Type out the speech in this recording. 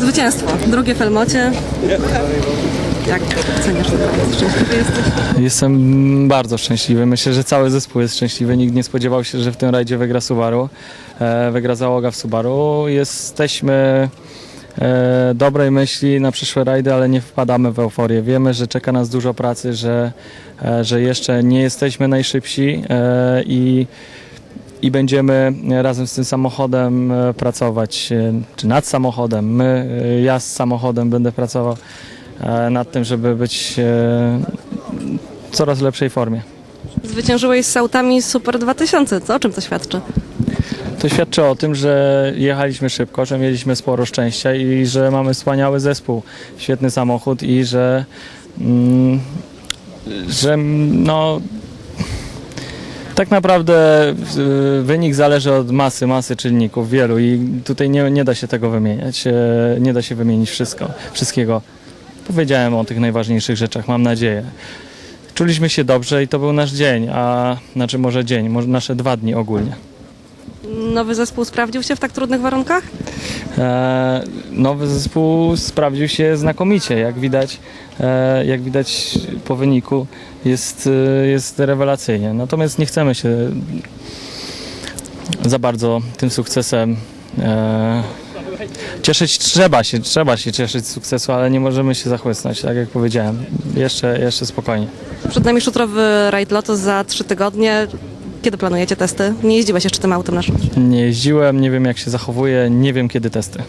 Zwycięstwo. Drugie w Elmocie. Jak oceniasz ten? Szczęśliwy jesteś? Jestem bardzo szczęśliwy. Myślę, że cały zespół jest szczęśliwy. Nikt nie spodziewał się, że w tym rajdzie wygra Subaru. E, wygra załoga w Subaru. Jesteśmy e, dobrej myśli na przyszłe rajdy, ale nie wpadamy w euforię. Wiemy, że czeka nas dużo pracy, że, e, że jeszcze nie jesteśmy najszybsi e, i i będziemy razem z tym samochodem e, pracować, e, czy nad samochodem. My, e, ja z samochodem będę pracował e, nad tym, żeby być e, w coraz lepszej formie. Zwyciężyłeś z autami Super 2000. Co? O czym to świadczy? To świadczy o tym, że jechaliśmy szybko, że mieliśmy sporo szczęścia i że mamy wspaniały zespół, świetny samochód i że, mm, że no, tak naprawdę y, wynik zależy od masy, masy czynników, wielu i tutaj nie, nie da się tego wymieniać, e, nie da się wymienić wszystko, wszystkiego. Powiedziałem o tych najważniejszych rzeczach, mam nadzieję. Czuliśmy się dobrze i to był nasz dzień, a znaczy może dzień, może nasze dwa dni ogólnie. Nowy zespół sprawdził się w tak trudnych warunkach? E, nowy zespół sprawdził się znakomicie. Jak widać, e, jak widać po wyniku jest, e, jest rewelacyjnie. Natomiast nie chcemy się za bardzo tym sukcesem e, cieszyć. Trzeba się, trzeba się cieszyć z sukcesu, ale nie możemy się zachłysnąć, tak jak powiedziałem. Jeszcze, jeszcze spokojnie. Przed nami szutrowy rajd Lotus za trzy tygodnie. Kiedy planujecie testy? Nie jeździłeś jeszcze tym autem naszym. Nie jeździłem, nie wiem jak się zachowuje, nie wiem kiedy testy.